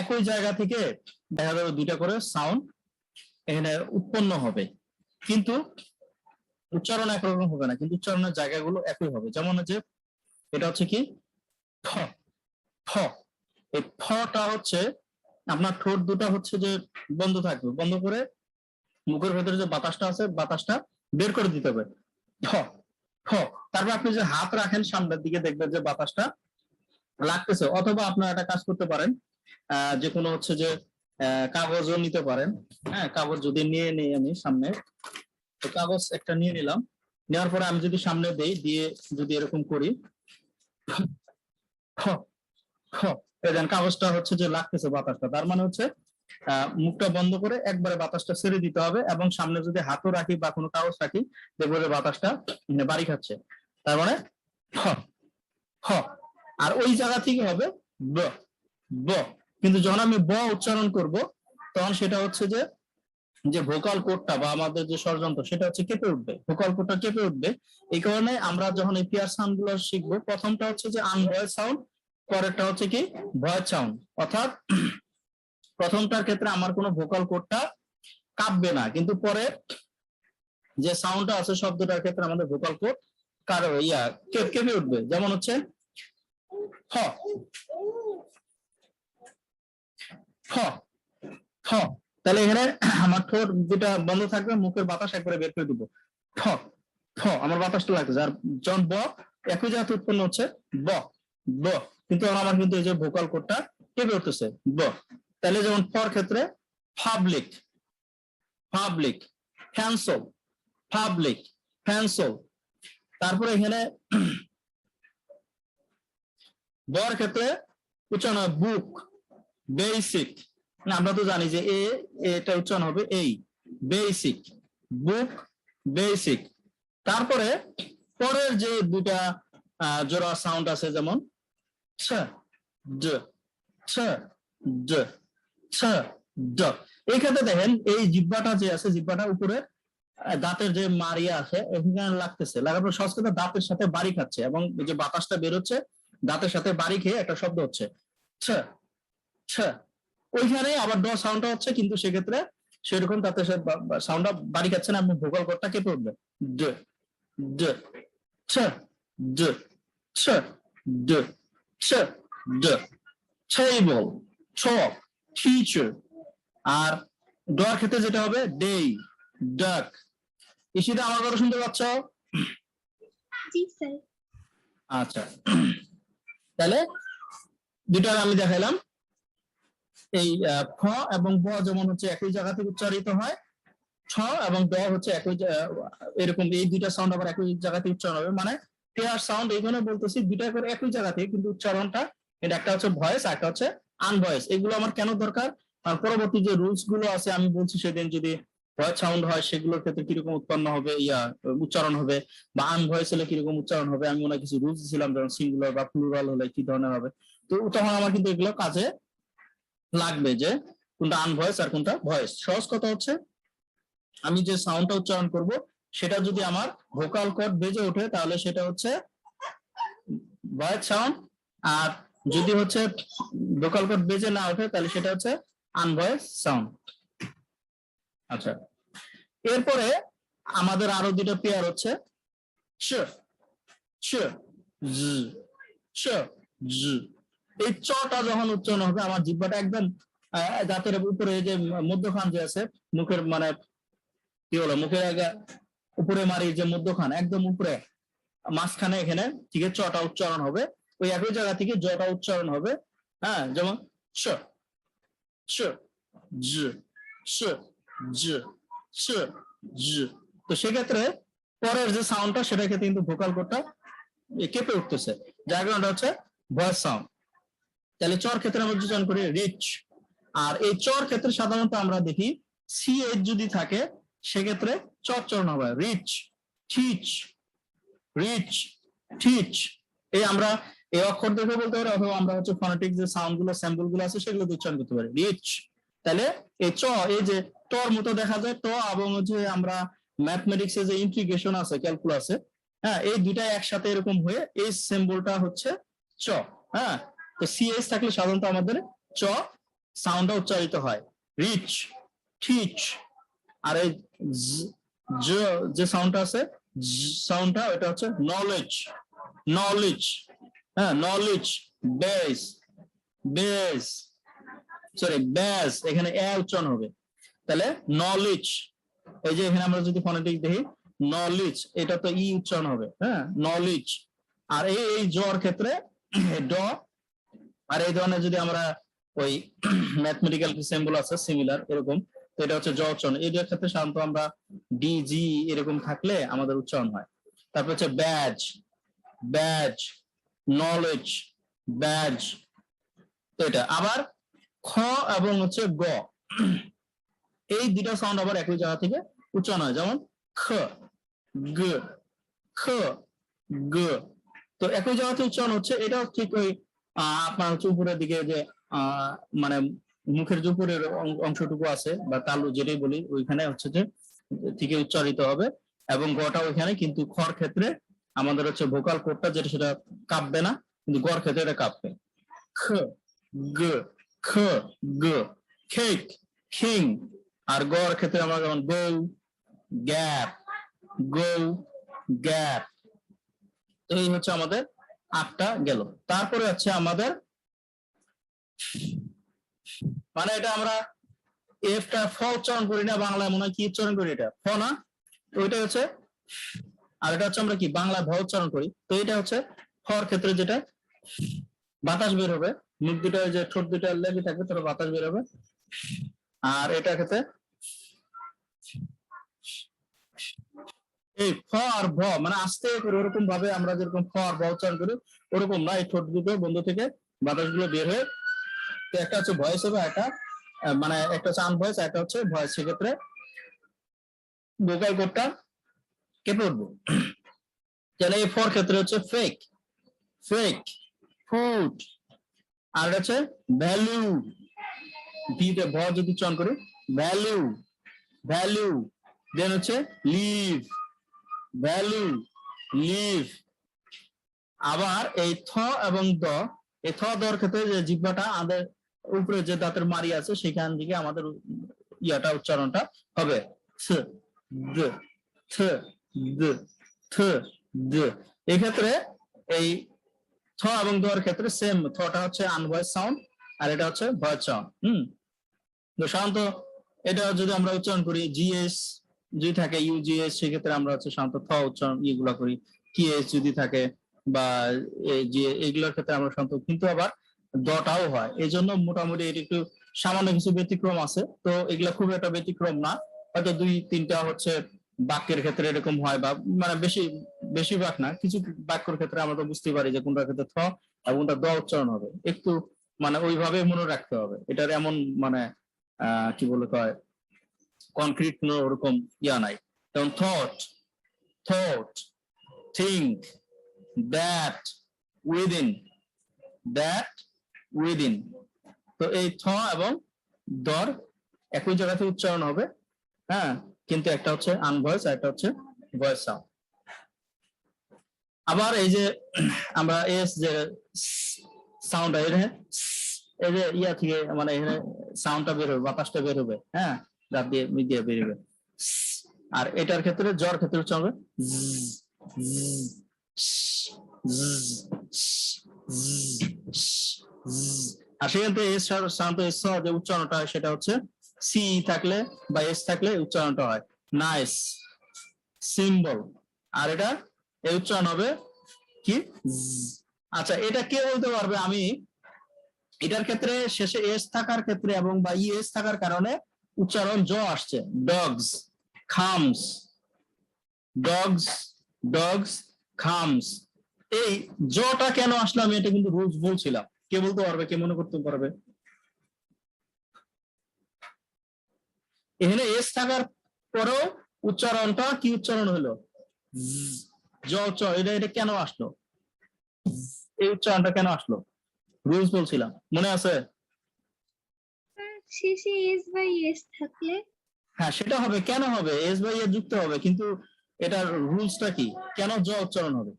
একই জায়গা থেকে দেখা যাবে দুইটা করে সাউন্ড এখানে উৎপন্ন হবে। কিন্তু উচ্চারণ একরকম হবে না, কিন্তু উচ্চারণের জায়গাগুলো একই হবে। যেমন যে এটা হচ্ছে কি? এই ফটা হচ্ছে, আপনার ঠোঁট দুটা হচ্ছে যে বন্ধ থাকবে। বন্ধ করে মুখের ভেতরে যে বাতাসটা আছে, বাতাসটা বের করে দিতে হবে। ফ তারপর আপনি যে হাত রাখেন সামনের দিকে দেখবেন যে বাতাসটা লাগতেছে। অথবা আপনারা একটা কাজ করতে পারেন যে কোনো হচ্ছে যে কাগজও নিতে পারেন। হ্যাঁ কাগজ যদি নিয়ে নিই আমি সামনে, তো কাগজ একটা নিয়ে নিলাম। নেওয়ার পরে আমি যদি সামনে দেই, দিয়ে যদি এরকম করি কাগজটা হচ্ছে যে লাগতেছে বাতাসটা। তার মানে হচ্ছে মুখটা বন্ধ করে একবারে বাতাসটা ছেড়ে দিতে হবে এবং সামনে যদি হাতও রাখি বা কোনো কাগজ রাখি, দেখব যে বাতাসটা বাড়ি খাচ্ছে। তার মানে খ আর ওই জায়গা থেকে হবে ব। কিন্তু যখন আমি ব উচ্চারণ করব, তখন সেটা হচ্ছে যে যে ভোকাল কোডটা বা আমাদের যে ষড়যন্ত্র, সেটা হচ্ছে কেঁপে উঠবে। ভোকাল কোডটা কেঁপে উঠবে। এই কারণে আমরা যখন এই পিয়ার সাউন্ডগুলো শিখব, প্রথমটা হচ্ছে যে আনভয়েস সাউন্ড পরেরটা হচ্ছে কি ভয়েস সাউন্ড অর্থাৎ প্রথমটার ক্ষেত্রে আমার কোনো ভোকাল কোডটা কাঁপবে না। কিন্তু পরে যে সাউন্ডটা আছে, শব্দটার ক্ষেত্রে আমাদের ভোকাল কোড কারও ইয়া, কেঁপে উঠবে। যেমন হচ্ছে হ হ তাহলে এখানে আমার ঠোঁট যেটা বন্ধ থাকবে, মুখের বাতাস একবারে বের করে দিব। ঠ ঠ, আমার বাতাসটা লাগতেছে। আর যখন ব, একই জায়গাতে উৎপন্ন হচ্ছে ব ব। কিন্তু আমার কিন্তু এই যে ভোকাল কোডটা কেঁপে উঠতেছে, ব। তাহলে যেমন ফর ক্ষেত্রে পাবলিক পাবলিক ফ্যান্সল পাবলিক ফ্যান্সল তারপরে এখানে বর ক্ষেত্রে উচ্চারণ বুক বেসিক না, আমরা তো জানি যে এ এটা উচ্চারণ হবে এই বেসিক বুক বেসিক তারপরে পরের যে দুটা জোড়া সাউন্ড আছে যেমন এই ক্ষেত্রে দেখেন, এই জিব্বাটা যে আছে, জিব্বাটা উপরে দাঁতের যে মারিয়া আছে, এখানে লাগতেছে। লাগার পর সংস্কৃত দাঁতের সাথে বাড়ি খাচ্ছে এবং যে বাতাসটা বেরোচ্ছে, দাঁতের সাথে বাড়ি খেয়ে একটা শব্দ হচ্ছে। ছ ছ ওইখানে আবার ড সাউন্ডটা হচ্ছে কিন্তু সেক্ষেত্রে সেরকম তাতে সাউন্ডটা বাড়ি খাচ্ছে না আপনি ভোকাল কোডটা কেঁপে উঠবে ড ড ছ ড ছ ড ছ ড table chalk teacher আর ডর ক্ষেত্রে যেটা হবে ডে ডাক ইসিটা আমার কথা শুনতে পাচ্ছ? আচ্ছা। তাহলে দুটা আমি দেখাইলাম। এই ফ এবং ব যেমন হচ্ছে একই জায়গা থেকে উচ্চারিত হয় ছ এবং ড হচ্ছে একই এরকম এই দুইটা সাউন্ড আবার একই জায়গা থেকে উচ্চারণ হবে। মানে পেয়ার সাউন্ড এইখানে বলতেছি দুইটা করে একই জায়গা থেকে কিন্তু উচ্চারণটা, এটা একটা হচ্ছে ভয়েস একটা হচ্ছে আনভয়েস এগুলো আমার কেন দরকার? আর পরবর্তী যে রুলসগুলো আছে, আমি বলছি সেদিন যদি ভয়েস সাউন্ড হয়, সেগুলোর ক্ষেত্রে কীরকম উৎপন্ন হবে, ইয়া, উচ্চারণ হবে বা আনভয়েস হলে কীরকম উচ্চারণ হবে, আমি হয় কিছু রুলস ছিলাম যেমন সিঙ্গুলার বা প্লুরাল হলে কি ধরনের হবে। তো তখন আমার কিন্তু এগুলো কাজে লাগবে যে কোনটা আনভয়েস আর কোনটা ভয়েস সহজ কথা হচ্ছে, আমি যে সাউন্ডটা উচ্চারণ করব, সেটা যদি আমার ভোকাল কর্ড বেজে ওঠে, তাহলে সেটা হচ্ছে ভয়েস সাউন্ড আর যদি হচ্ছে ভোকাল কর্ড বেজে না ওঠে, তাহলে সেটা হচ্ছে আনভয়েস সাউন্ড আচ্ছা এরপরে আমাদের আরও দুটো পেয়ার হচ্ছে, শ শ জ শ জ এই চটা যখন উচ্চারণ হবে, আমার জিহ্বাটা একদম দাঁতের উপরে যে মধ্যখান যে আছে, মুখের মানে কি বলো, মুখের উপরে মারি যে মধ্যখান, একদম উপরে, মাঝখানে এখানে ঠিক আছে, চটা উচ্চারণ হবে। ওই একই জায়গা থেকে জটা উচ্চারণ হবে। হ্যাঁ যেমন তো সেক্ষেত্রে পরের যে সাউন্ডটা সেটা কিন্তু ভোকাল কোডটা কেঁপে উঠতেছে। যার কারণটা হচ্ছে ভয়েস সাউন্ড তাহলে চর ক্ষেত্রে আমরা উচ্চারণ করি রিচ আর এই চর ক্ষেত্রে সাধারণত আমরা দেখি সি এইচ যদি থাকে, সেক্ষেত্রে চর চরণ হবে। রিচ ঠিচ রিচ ঠিচ এই আমরা এই অক্ষর দেখে বলতে পারি, অথবা আমরা হচ্ছে ফোনেটিক যে সাউন্ডগুলো স্যাম্পলগুলো আছে, সেগুলো উচ্চারণ করতে পারি। রিচ তাহলে এই চ, এই যে টর মতো দেখা যায় ট এবং হচ্ছে আমরা ম্যাথমেটিক্স এর যে ইন্টিগ্রেশন আছে ক্যালকুলাসে হ্যাঁ এই দুইটা একসাথে এরকম হয়ে এই সিম্বলটা হচ্ছে চ হ্যাঁ? তো সিএস থাকলে সাধারণত আমাদের চ সাউন্ডটা উচ্চারিত হয়। রিচ টিচ আর এই যে সাউন্ডটা আছে সাউন্ডটা এটা হচ্ছে নলেজ নলেজ হ্যাঁ knowledge base base sorry base এখানে এ উচ্চারণ হবে। তাহলে নলেজ এই যে এখানে আমরা যদি ফোনেটিক দেখি নলেজ এটা তো ই উচ্চারণ হবে হ্যাঁ নলেজ আর এই এই জ্বর ক্ষেত্রে, ড আর এই ধরনের যদি আমরা ওই ম্যাথমেটিক্যাল সিম্বল আছে সিমিলার এরকম, তো এটা হচ্ছে জ উচ্চারণ এই দুই ক্ষেত্রে সাধারণত আমরা ডি জি এরকম থাকলে আমাদের উচ্চারণ হয়। তারপর হচ্ছে ব্যাজ ব্যাজ নলেজ ব্যাজ তো এটা। আবার খ এবং হচ্ছে গ, এই দুটা সাউন্ড আবার একই জায়গা থেকে উচ্চারণ হয়। যেমন খ, গ খ, গ। তো একই জায়গাতে উচ্চারণ হচ্ছে, এটাও ঠিক ওই আপনার হচ্ছে উপরের দিকে যে মানে মুখের যে উপরের অংশটুকু আছে বা তালু যেটাই বলি, ওইখানে হচ্ছে যে, থেকে উচ্চারিত হবে এবং গটা ওইখানে কিন্তু খর ক্ষেত্রে আমাদের হচ্ছে ভোকাল কোডটা যেটা সেটা কাঁপবে না, কিন্তু গড় ক্ষেত্রে এটা কাঁপবে। খ, গ খ, গ, খেক, খিং আর গড় ক্ষেত্রে আমরা যেমন গৌ, গ্যাপ গৌ, গ্যাপ। এই হচ্ছে আমাদের আটটা গেল। তারপরে হচ্ছে আমাদের মানে এটা আমরা এফটা ফ উচ্চারণ করি না, বাংলায় মনে হয় কি উচ্চারণ করি এটা? ফ না? ওইটা হচ্ছে, আর এটা হচ্ছে আমরা কি বাংলায় ভ উচ্চারণ করি। তো এটা হচ্ছে ফর ক্ষেত্রে যেটা বাতাস বের হবে, মুখ দুটা যে ঠোঁট দুটা লেগে থাকবে তোর বাতাস বের হবে। আর এটা ক্ষেত্রে এই ফ আর ভ মানে আস্তে করে ওরকম ভাবে আমরা যেরকম ফ আর ভ উচ্চারণ করি, ওরকম না, এই ঠোঁট দুটো বন্ধ থেকে বাতাসগুলো বের হয়ে একটা হচ্ছে ভয়েস হবে একটা মানে একটা হচ্ছে আনভয়েস একটা হচ্ছে ভয়েস। সেক্ষেত্রে ভোকাল কোডটা কেঁপে উঠবো। তাহলে এই ফর ক্ষেত্রে হচ্ছে ফেক ফেক ফুড আর হচ্ছে ভ্যালু ভিতে ভ যদি উচ্চারণ করি ভ্যালু ভ্যালু দেন হচ্ছে লিভ ভ্যালু লিভ আবার এই থ এবং দ, এই থ দর ক্ষেত্রে যে জিহ্বাটা আমাদের উপরে যে দাঁতের মারি আছে, সেখান থেকে আমাদের ইয়াটা, উচ্চারণটা হবে। এক্ষেত্রে এই থ এবং দর ক্ষেত্রে সেম থটা হচ্ছে আনভয়েস সাউন্ড আর এটা হচ্ছে ভয়েস সাউন্ড হুম? সাধারণত এটা যদি আমরা উচ্চারণ করি জিএস যদি থাকে ইউজিএস সেক্ষেত্রে আমরা হচ্ছে সাধারণত থ উচ্চারণ ইয়েগুলা করি। টিএস যদি থাকে বা যে এগুলোর ক্ষেত্রে আমরা সাধারণত, কিন্তু আবার দটাও হয়। এই জন্য মোটামুটি এটা একটু সামান্য কিছু ব্যতিক্রম আছে। তো এগুলা খুব একটা ব্যতিক্রম না। হয়তো দুই, তিনটা হচ্ছে বাক্যের ক্ষেত্রে এরকম হয় বা মানে বেশি, বেশিরভাগ না। কিছু বাক্যের ক্ষেত্রে আমরা তো বুঝতে পারি যে কোনটার ক্ষেত্রে থ এবং কোনটা দ উচ্চারণ হবে। একটু মানে ওইভাবে মনে রাখতে হবে। এটার এমন মানে আহ, কি বলে কয়? কনক্রিট কোনো ওরকম ইয়া নাই। যেমন thought thought think that within that within তো এই থ এবং দর একই জায়গাতে উচ্চারণ হবে হ্যাঁ? কিন্তু একটা হচ্ছে আনভয়েস আর একটা হচ্ছে ভয়েস সাউন্ড আবার এই যে আমরা এস যে সাউন্ড এই যে ইয়া থেকে মানে এখানে সাউন্ডটা বের হবে, বাতাসটা বের হবে হ্যাঁ? দাঁত দিয়ে দিয়ে বেরোবে আর এটার ক্ষেত্রে জ্বর ক্ষেত্রে হচ্ছে হবে। আর সেখান থেকে এস সাধারণত এস যে উচ্চারণটা হয় সেটা হচ্ছে সি থাকলে বা এস থাকলে উচ্চারণটা হয় নাইস সিম্বল আর এটা এই উচ্চারণ হবে কি। আচ্ছা এটা কে বলতে পারবে আমি এটার ক্ষেত্রে শেষে এস থাকার ক্ষেত্রে এবং বা ইএস থাকার কারণে উচ্চারণ জ আসছে। ডগস খামস ডগস ডগস খামস এই জটা কেন আসলো? আমি এটা কিন্তু রুলস বলছিলাম। কে বলতে পারবে? কে মনে করতে পারবে? এখানে এস থাকার পরেও উচ্চারণটা কি উচ্চারণ হলো? জ, উচ্চারণ এটা এটা কেন আসলো? এই উচ্চারণটা কেন আসলো? রুলস বলছিলাম। মনে আছে? শেষে এস বাই এস থাকলে? হ্যাঁ সেটা হবে। কেন হবে? এস বাই এ যুক্ত হবে। কিন্তু এটার রুলসটা কি? কেন জ উচ্চারণ হবে?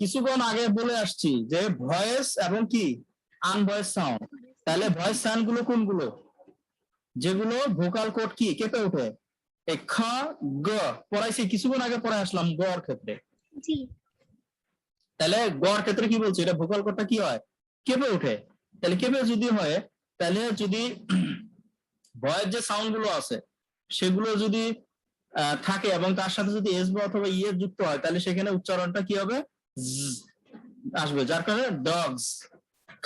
কিছুক্ষণ আগে বলে আসছি যে ভয়েস এবং কি? আনভয়েস সাউন্ড তাহলে ভয়েস সাউন্ডগুলো কোনগুলো? যেগুলো ভোকাল কোড কি? কেঁপে ওঠে। খ গ। পড়াইছি। কিছুক্ষণ আগে পড়াই আসলাম গর ক্ষেত্রে। জি। তাহলে গড় ক্ষেত্রে কি বলছে? এটা ভোকাল কোডটা কি হয়? কেঁপে ওঠে। তাহলে কেঁপে যদি হয়, তাহলে যদি ভয়ের যে সাউন্ডগুলো আছে, সেগুলো যদি থাকে এবং তার সাথে যদি এস বা অথবা ইয়ে যুক্ত হয়, তাহলে সেখানে উচ্চারণটা কি হবে? আসবে। যার কারণে ডগস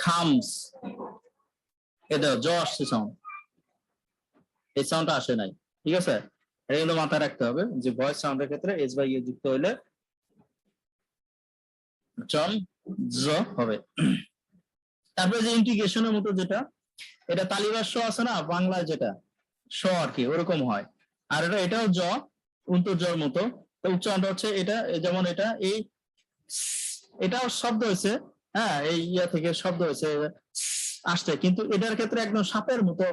খামস এটা জ আসছে সাউন্ড এই সাউন্ডটা আসে নাই। ঠিক আছে? এটা কিন্তু মাথায় রাখতে হবে যে ভয়েস সাউন্ডের ক্ষেত্রে এস বা ইয়ে যুক্ত হইলে চম জ হবে। তারপরে যে ইন্টিগ্রেশনের মতো যেটা, এটা তালিবাস স আছে না, বাংলায় যেটা স আর কি, ওরকম হয়। আর এটা, এটাও জ উন্তর জর মতো। উচ্চারণটা হচ্ছে এটা যেমন এটা, এই এটাও শব্দ হয়েছে হ্যাঁ এই ইয়া থেকে শব্দ হয়েছে, আসছে। কিন্তু এটার ক্ষেত্রে একদম সাপের মতো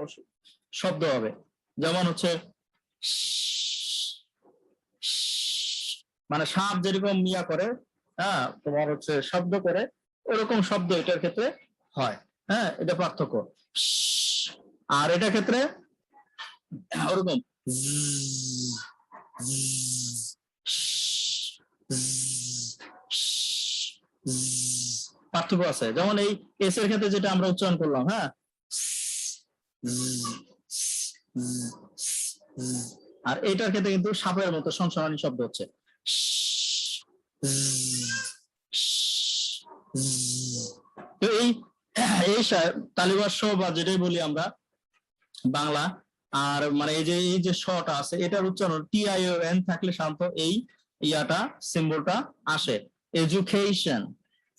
শব্দ হবে। যেমন হচ্ছে মানে সাপ যেরকম মিয়া করে হ্যাঁ তোমার হচ্ছে শব্দ করে ওরকম শব্দ এটার ক্ষেত্রে হয়। হ্যাঁ এটা পার্থক্য। আর এটার ক্ষেত্রে ওরকম পার্থক্য আছে। যেমন এই এস এর ক্ষেত্রে যেটা আমরা উচ্চারণ করলাম হ্যাঁ? আর এটার ক্ষেত্রে কিন্তু সাপের মতো সংশোধনী শব্দ হচ্ছে। তো এই এই সা- বা যেটাই বলি আমরা, বাংলা, আর মানে এই যে এই যে শটা আছে, এটার উচ্চারণ এন থাকলে শান্ত এই ইয়াটা সিম্বলটা আসে। এডুকেশন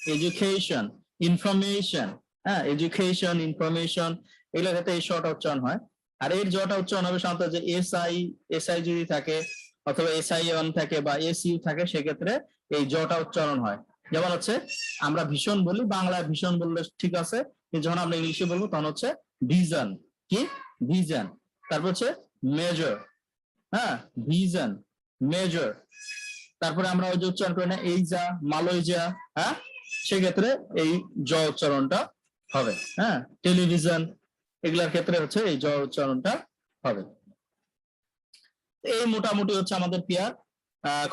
এডুকেশন ইনফরমেশন হ্যাঁ এডুকেশন ইনফরমেশন এগুলোর ক্ষেত্রে এই শটা উচ্চারণ হয়। আর এর জটা উচ্চারণ হবে সাধারণত যে এস আই এস আই যদি থাকে, অথবা এস আই অন থাকে বা এস ইউ থাকে, সেক্ষেত্রে এই জটা উচ্চারণ হয়। যেমন হচ্ছে, আমরা ভীষণ বলি, বাংলায় ভীষণ বললে ঠিক আছে যখন আমরা ইংলিশে বলব তখন হচ্ছে ভিজন কি? ভিজন তারপর হচ্ছে মেজর হ্যাঁ? ভিজন মেজর তারপরে আমরা ওই যে উচ্চারণ করি না, এই যা, মালয় যা হ্যাঁ? সেক্ষেত্রে এই জ উচ্চারণটা হবে হ্যাঁ? টেলিভিশন এগুলার ক্ষেত্রে হচ্ছে এই জ উচ্চারণটা হবে। এই মোটামুটি হচ্ছে আমাদের পিয়ার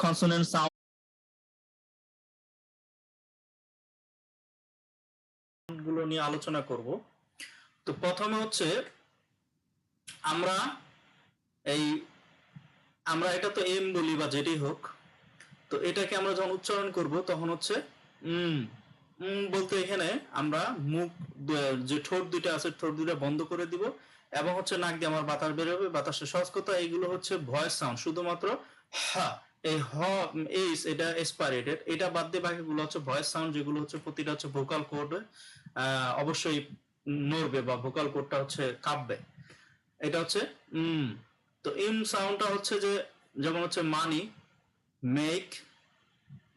কনসোনেন্ট সাউন্ড গুলো নিয়ে আলোচনা করব। তো প্রথমে হচ্ছে আমরা এই, আমরা এটা তো এম বলি বা যেটাই হোক, তো এটাকে আমরা যখন উচ্চারণ করব তখন হচ্ছে উম উম বলতে এখানে আমরা মুখ যে ঠোঁট দুইটা আছে, ঠোঁট দুইটা বন্ধ করে দিব এবং হচ্ছে নাক দিয়ে আমার বাতাস বেরোবে বাতাসের সহজ কথা এইগুলো হচ্ছে ভয়েস সাউন্ড শুধুমাত্র হা এই হ এইস এটা এসপারেটেড এটা বাদ দিয়ে বাকিগুলো হচ্ছে ভয়েস সাউন্ড যেগুলো হচ্ছে প্রতিটা হচ্ছে ভোকাল কোড অবশ্যই নড়বে বা ভোকাল কোডটা হচ্ছে কাঁপবে। এটা হচ্ছে, উম, তো ইম সাউন্ডটা হচ্ছে যে, যেমন হচ্ছে মানি মেক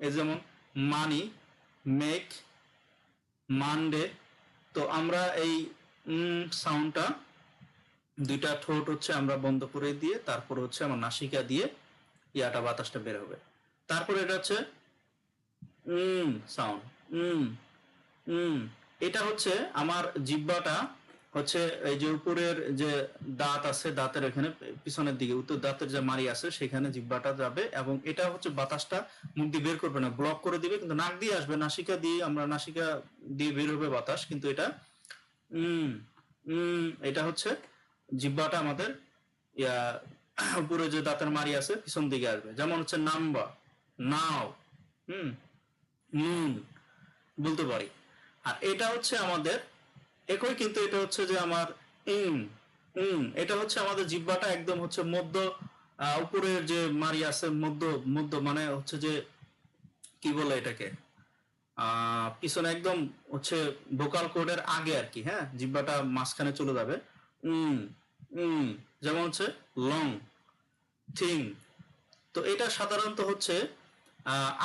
এই যেমন মানি মেক মানডে তো আমরা এই, উম সাউন্ডটা দুইটা ঠোঁট হচ্ছে আমরা বন্ধ করে দিয়ে, তারপর হচ্ছে আমার নাসিকা দিয়ে ইয়াটা বাতাসটা বের হবে। তারপরে এটা হচ্ছে উম সাউন্ড উম উম। এটা হচ্ছে আমার জিব্বাটা হচ্ছে এই যে উপরের যে দাঁত আছে, দাঁতের এখানে পিছনের দিকে, উত্তর দাঁতের যে মারি আছে, সেখানে জিব্বাটা যাবে এবং এটা হচ্ছে বাতাসটা মুখ দিয়ে বের করবে না ব্লক করে দিবে, কিন্তু নাক দিয়ে আসবে, নাসিকা দিয়ে আমরা নাসিকা দিয়ে বের হবে বাতাস, কিন্তু এটা উম উম, এটা হচ্ছে জিব্বাটা আমাদের ইয়া উপরে যে দাঁতের মারি আছে, পিছন দিকে আসবে। যেমন হচ্ছে নাম্বা নাও, হুম নুন বলতে পারি। আর এটা হচ্ছে আমাদের, একই কিন্তু এটা হচ্ছে যে আমার ইম উম এটা হচ্ছে আমাদের জিব্বাটা একদম হচ্ছে মধ্য উপরের যে মারি আছে, মধ্য মধ্য মানে হচ্ছে যে, কি বলে এটাকে? পিছনে একদম হচ্ছে ভোকাল কোডের আগে আর কি হ্যাঁ? জিব্বাটা মাঝখানে চলে যাবে। উম উম যেমন হচ্ছে লং থিং তো এটা সাধারণত হচ্ছে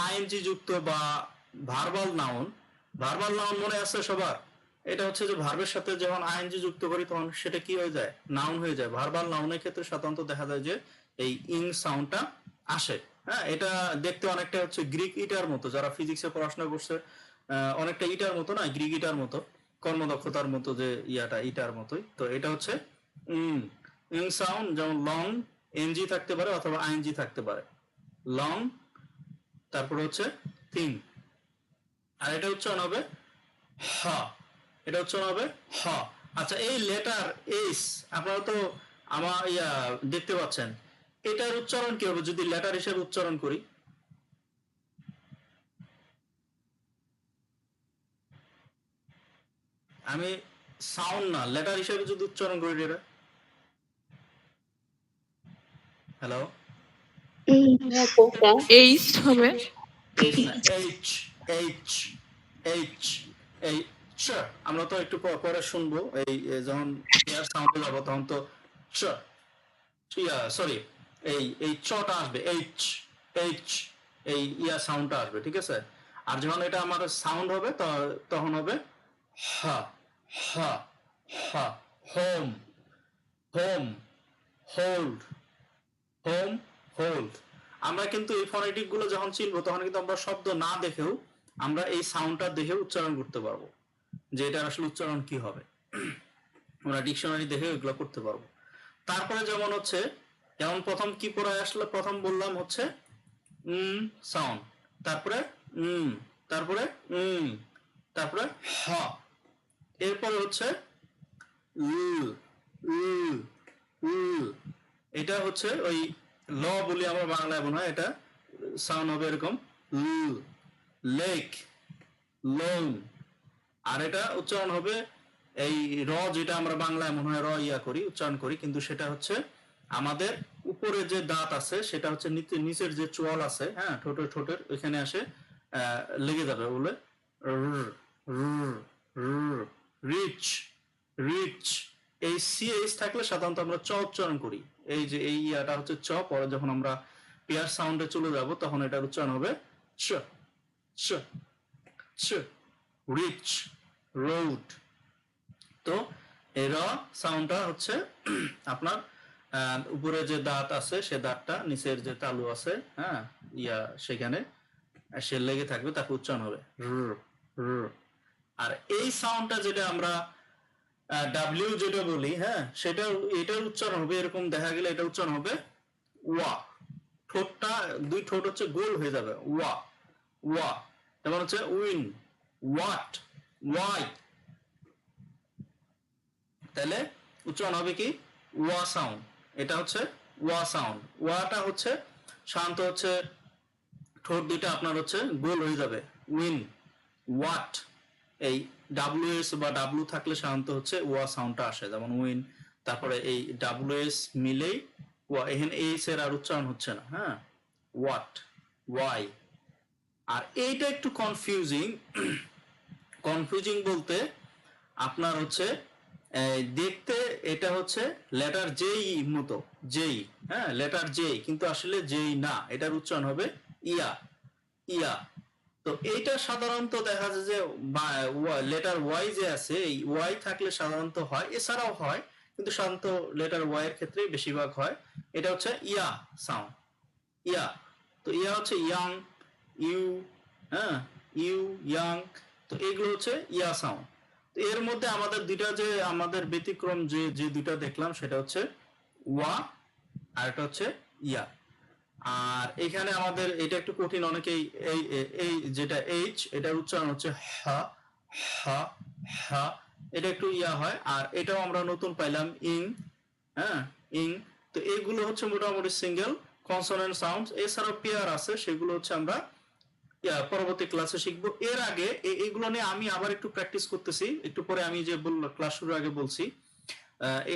আইএনজি যুক্ত বা ভার্বাল নাউন ভার্বাল নাউন মনে আছে সবার? এটা হচ্ছে যে ভার্বের সাথে যখন আইএনজি যুক্ত করি তখন সেটা কি হয়ে যায়? নাউন হয়ে যায়। ভার্বাল নাউনের ক্ষেত্রে সাধারণত দেখা যায় যে এই ইং সাউন্ডটা আসে। হ্যাঁ এটা দেখতে অনেকটা হচ্ছে গ্রিক ইটার মতো। যারা ফিজিক্সে পড়াশোনা করছে অনেকটা ইটার মতো না গ্রিক ইটার মতো। কর্মদক্ষতার মতো যে ইয়াটা ইটার মতোই। তো এটা হচ্ছে ইং সাউন্ড যেমন লং এনজি থাকতে পারে অথবা আইএনজি থাকতে পারে। লং, তারপরে হচ্ছে থিং আর এটা উচ্চারণ হবে হ। এটা উচ্চারণ হবে হ। আচ্ছা এই লেটার এস আপনারা তো আমার ইয়া দেখতে পাচ্ছেন। এটার উচ্চারণ কি হবে? যদি লেটার হিসেবে উচ্চারণ করি। আমি সাউন্ড না লেটার হিসেবে যদি উচ্চারণ করি এটা। হ্যালো এইচ হবে এইচ এইচ এইচ এই আমরা তো একটু পরে শুনব এই যখন সাউন্ডে যাব তখন তো চ ইয়া সরি এই এই চটা আসবে এইচ এইচ এই ইয়া সাউন্ডটা আসবে ঠিক আছে আর যখন এটা আমার সাউন্ড হবে তখন হবে হা হা হা home home hold home hold আমরা কিন্তু এই ফনেটিকগুলো যখন চিনবো, তখন কিন্তু আমরা শব্দ না দেখেও আমরা এই সাউন্ডটা দেখে উচ্চারণ করতে পারব, যে এটা আসলে উচ্চারণ কি হবে। আমরা ডিকশনারি দেখে এগুলো করতে পারব। তারপরে যেমন হচ্ছে, যেমন প্রথম কি পড়ে আসলে, প্রথম বললাম হচ্ছে, উম সাউন্ড তারপরে, উম তারপরে উম, তারপরে, হ। এরপরে হচ্ছে উ উ উ এটা হচ্ছে ওই ল বলি আমরা বাংলায় মনে হয়, এটা সাউন্ড হবে এরকম, ল লেক লোন আর এটা উচ্চারণ হবে এই র যেটা আমরা বাংলায় মনে হয় র ইয়া করি, উচ্চারণ করি, কিন্তু সেটা হচ্ছে আমাদের উপরে যে দাঁত আছে, সেটা হচ্ছে নিচে- নিচের যে চোয়াল আছে হ্যাঁ ঠোঁটের ঠোঁটের, ওইখানে আসে লেগে যাবে বলে রিচ রিচ এই সি এইচ থাকলে সাধারণত আমরা চ উচ্চারণ করি। এই যে এই ইয়াটা হচ্ছে চ, পরে যখন আমরা পেয়ার সাউন্ডে চলে যাব, তখন এটার উচ্চারণ হবে চ চ চ, রিচ, রোড তো এই র সাউন্ডটা হচ্ছে আপনার উপরে যে দাঁত আছে, সে দাঁতটা নিচের যে তালু আছে হ্যাঁ ইয়া সেখানে, সে লেগে থাকবে, তাকে উচ্চারণ হবে রুর। আর এই সাউন্ডটা যেটা আমরা ডাব্লিউ যেটা বলি হ্যাঁ সেটা এটার উচ্চারণ হবে, এরকম দেখা গেলে এটা উচ্চারণ হবে ওয়া। ঠোঁটটা, দুই ঠোঁট হচ্ছে গোল হয়ে যাবে, ওয়া ওয়া। যেমন হচ্ছে উইন, ওয়াট, ওয়াই। তাহলে উচ্চারণ হবে কি? ওয়া সাউন্ড। এটা হচ্ছে ওয়া সাউন্ড। ওয়াটা হচ্ছে শান্ত হচ্ছে, ঠোঁট দুইটা আপনার হচ্ছে গোল হয়ে যাবে। Win, what. এই ডাব্লিউ এস বা ডাব্লিউ থাকলে সাধারণত হচ্ছে ওয়া সাউন্ডটা আসে, যেমন উইন, তারপরে এই ডাব্লিউ এস মিলেই ওয়া, এখানে এইচ এর আর উচ্চারণ হচ্ছে না হ্যাঁ? ওয়াট ওয়াই আর এইটা একটু কনফিউজিং কনফিউজিং বলতে আপনার হচ্ছে দেখতে এটা হচ্ছে লেটার জেই মতো জেই হ্যাঁ? লেটার জেই কিন্তু আসলে জেই না, এটার উচ্চারণ হবে ইয়া ইয়া। তো এইটা সাধারণত দেখা যায় যে লেটার ওয়াই যে আছে, এই ওয়াই থাকলে সাধারণত হয়, এছাড়াও হয়, কিন্তু সাধারণত লেটার ওয়াই এর ক্ষেত্রেই বেশিরভাগ হয়। এটা হচ্ছে ইয়া সাউন্ড ইয়া। তো ইয়া হচ্ছে ইয়াং ইউ হ্যাঁ ইউ ইয়াং তো এগুলো হচ্ছে ইয়া সাউন্ড তো এর মধ্যে আমাদের দুইটা যে, আমাদের ব্যতিক্রম যে যে দুইটা দেখলাম, সেটা হচ্ছে ওয়া আর এটা হচ্ছে ইয়া। আর এখানে আমাদের এটা একটু কঠিন, অনেকেই এই, এই- যেটা এইচ এটার উচ্চারণ হচ্ছে হা হা হা এটা একটু ইয়া হয়। আর এটাও আমরা নতুন পাইলাম ইং হ্যাঁ ইং তো এইগুলো হচ্ছে মোটামুটি সিঙ্গেল কনসোনেন্ট সাউন্ড এছাড়াও পেয়ার আছে, সেগুলো হচ্ছে আমরা পরবর্তী ক্লাসে শিখব। এর আগে এ- এগুলো নিয়ে আমি আবার একটু প্র্যাকটিস করতেছি। একটু পরে আমি যে বললাম ক্লাস শুরুর আগে বলছি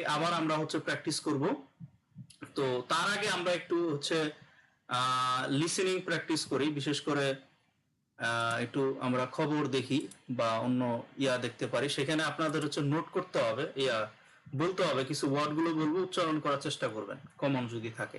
আবার আমরা হচ্ছে প্র্যাকটিস করব। তো তার আগে আমরা একটু হচ্ছে লিসেনিং প্র্যাকটিস করি, বিশেষ করে একটু আমরা খবর দেখি বা অন্য ইয়া দেখতে পারি। সেখানে আপনাদের হচ্ছে নোট করতে হবে, ইয়া বলতে হবে, কিছু ওয়ার্ডগুলো বলব, উচ্চারণ করার চেষ্টা করবেন কমন যদি থাকে।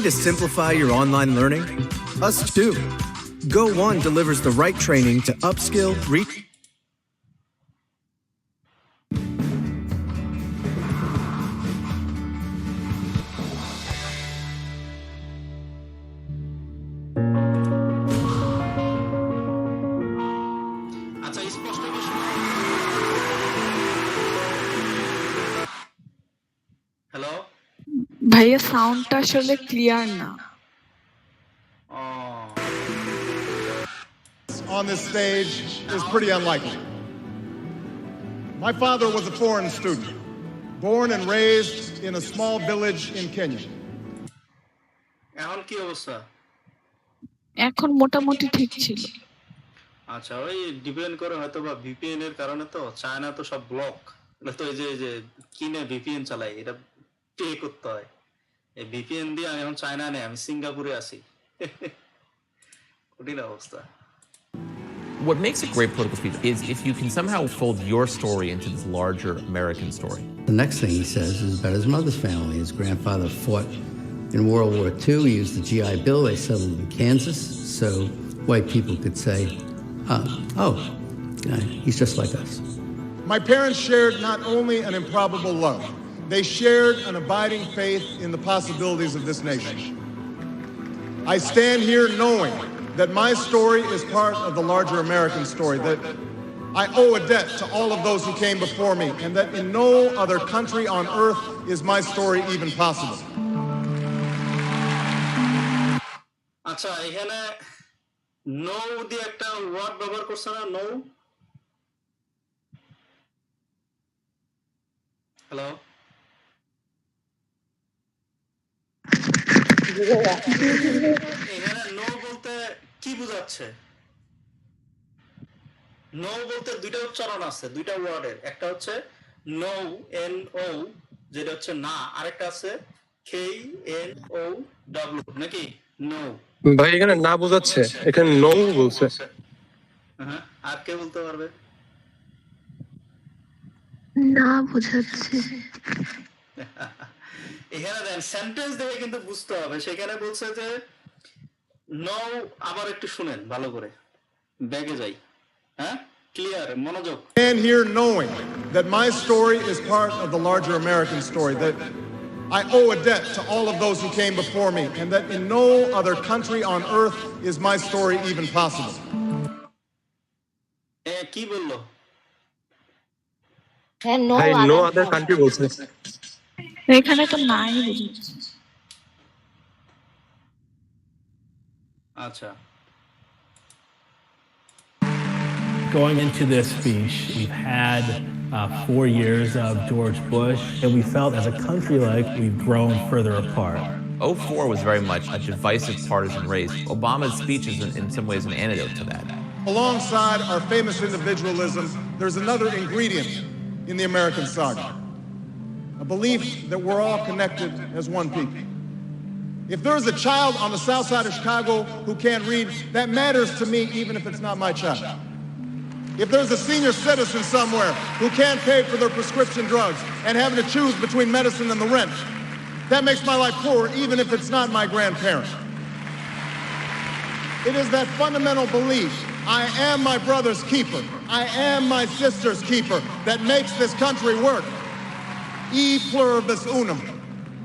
Ready to simplify your online learning? Us too. Go One delivers the right training to upskill, reach. ভাইয়া সাউন্ডটা আসলে ক্লিয়ার না। On this stage is pretty unlikely. My father was a foreign student, born and raised in a small village in Kenya. এখন কি অবস্থা? এখন মোটামুটি ঠিক ছিল। আচ্ছা ওই ডিপেন্ড করে হয়তো বা ভিপিএন এর কারণে তো চায়না তো সব ব্লক তো এই যে এই যে কিনে ভিপিএন চালাই এটা পে করতে হয়। এই ভিপিএন দিয়ে আমি এখন চায়না নেই আমি সিঙ্গাপুরে আছি কঠিন অবস্থা What makes a great political speech is if you can somehow fold your story into this larger American story. The next thing he says is about his mother's family. His grandfather fought in World War II. He used the GI Bill. They settled in Kansas, so white people could say, uh, "Oh, you know, he's just like us." My parents shared not only an improbable love, they shared an abiding faith in the possibilities of this nation. I stand here knowing that my story is part of the larger American story, that I owe a debt to all of those who came before me, and that in no other country on earth is my story even possible. আচ্ছা এখানে নৌ দিয়ে একটা word ব্যবহার করছে না নৌ hello এখানে নো বলতে কি বোঝাচ্ছে? নো বলতে দুইটা উচ্চারণ আছে দুইটা ওয়ার্ডের একটা হচ্ছে নো এন ও যেটা হচ্ছে না। আরেকটা আছে কে এন ও ডাব্লিউ নাকি? নো ভাই এখানে না বোঝাচ্ছে এখানে নো বলছে। হ্যাঁ আর কে বলতে পারবে? না বোঝাচ্ছে। এখানে দেন সেন্টেন্স দেখে কিন্তু বুঝতে হবে সেখানে বলছে যে নও আবার একটু শুনেন ভালো করে ব্যাগে যাই হ্যাঁ ক্লিয়ার মনোযোগ stand here knowing that my story is part of the larger American story, that I owe a debt to all of those who came before me, and that in no other country on earth is my story even possible. এ কি বলল ভাই এখানে তো নাই বুঝাচ্ছে আচ্ছা Going into this speech, we've had uh, four years of George Bush, and we felt as a country like we've grown further apart. 04 was very much a divisive partisan race. Obama's speech is, in, in some ways, an antidote to that. Alongside our famous individualism, there's another ingredient in the American saga a belief that we're all connected as one people. If there's a child on the south side of Chicago who can't read, that matters to me even if it's not my child. If there's a senior citizen somewhere who can't pay for their prescription drugs and having to choose between medicine and the rent, that makes my life poorer even if it's not my grandparent. It is that fundamental belief I am my brother's keeper, I am my sister's keeper that makes this country work. E pluribus unum,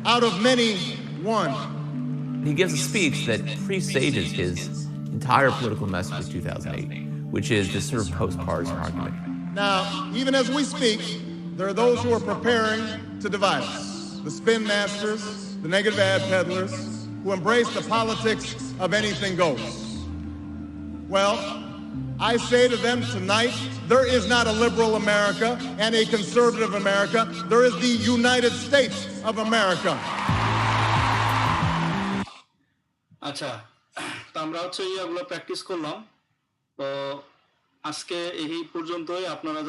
out of many, one. He gives a speech that presages his entire political message of 2008, which is this sort of post-partisan argument. Now, even as we speak, there are those who are preparing to divide us. The spin masters, the negative ad peddlers, who embrace the politics of anything goes. Well, I say to them tonight, there is not a liberal America and a conservative America. There is the United States of America. আচ্ছা তো আমরা হচ্ছে ইয়েগুলো practice করলাম তো আজকে এই পর্যন্তই আপনারা